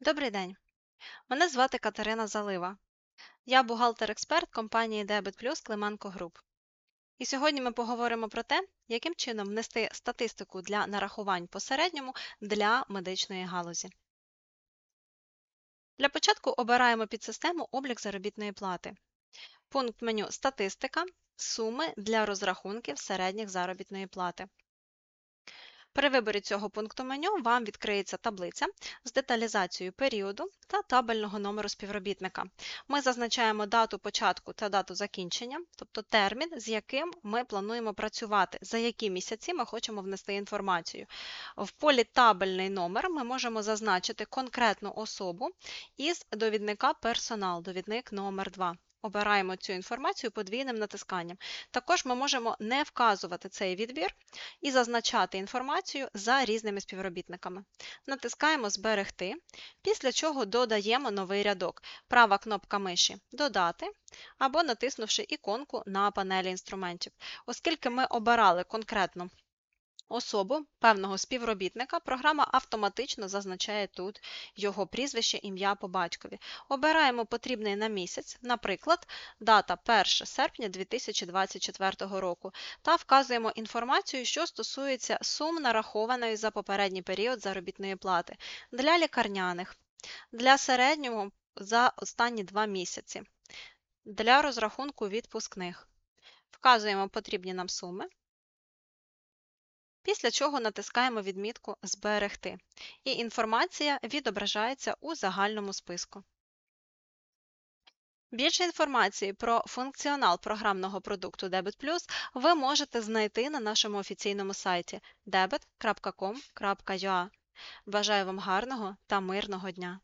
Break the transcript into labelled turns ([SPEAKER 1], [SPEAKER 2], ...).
[SPEAKER 1] Добрий день. Мене звати Катерина Залива. Я бухгалтер-експерт компанії Debit Plus Клименко Груп. І сьогодні ми поговоримо про те, яким чином внести статистику для нарахувань по середньому для медичної галузі. Для початку обираємо підсистему облік заробітної плати. Пункт меню Статистика, суми для розрахунків середніх заробітної плати. При виборі цього пункту меню вам відкриється таблиця з деталізацією періоду та табельного номеру співробітника. Ми зазначаємо дату початку та дату закінчення, тобто термін, з яким ми плануємо працювати, за які місяці ми хочемо внести інформацію. В полі Табельний номер ми можемо зазначити конкретну особу із довідника персонал, довідник номер 2 Обираємо цю інформацію подвійним натисканням. Також ми можемо не вказувати цей відбір і зазначати інформацію за різними співробітниками. Натискаємо Зберегти, після чого додаємо новий рядок. Права кнопка миші Додати або натиснувши іконку на панелі інструментів. Оскільки ми обирали конкретну особу певного співробітника, програма автоматично зазначає тут його прізвище, ім'я по батькові. Обираємо потрібний на місяць, наприклад, дата 1 серпня 2024 року, та вказуємо інформацію, що стосується сум нарахованої за попередній період заробітної плати для лікарняних, для середнього за останні два місяці, для розрахунку відпускних. Вказуємо потрібні нам суми після чого натискаємо відмітку Зберегти, і інформація відображається у загальному списку. Більше інформації про функціонал програмного продукту Debit Plus ви можете знайти на нашому офіційному сайті debit.com.ua. Бажаю вам гарного та мирного дня!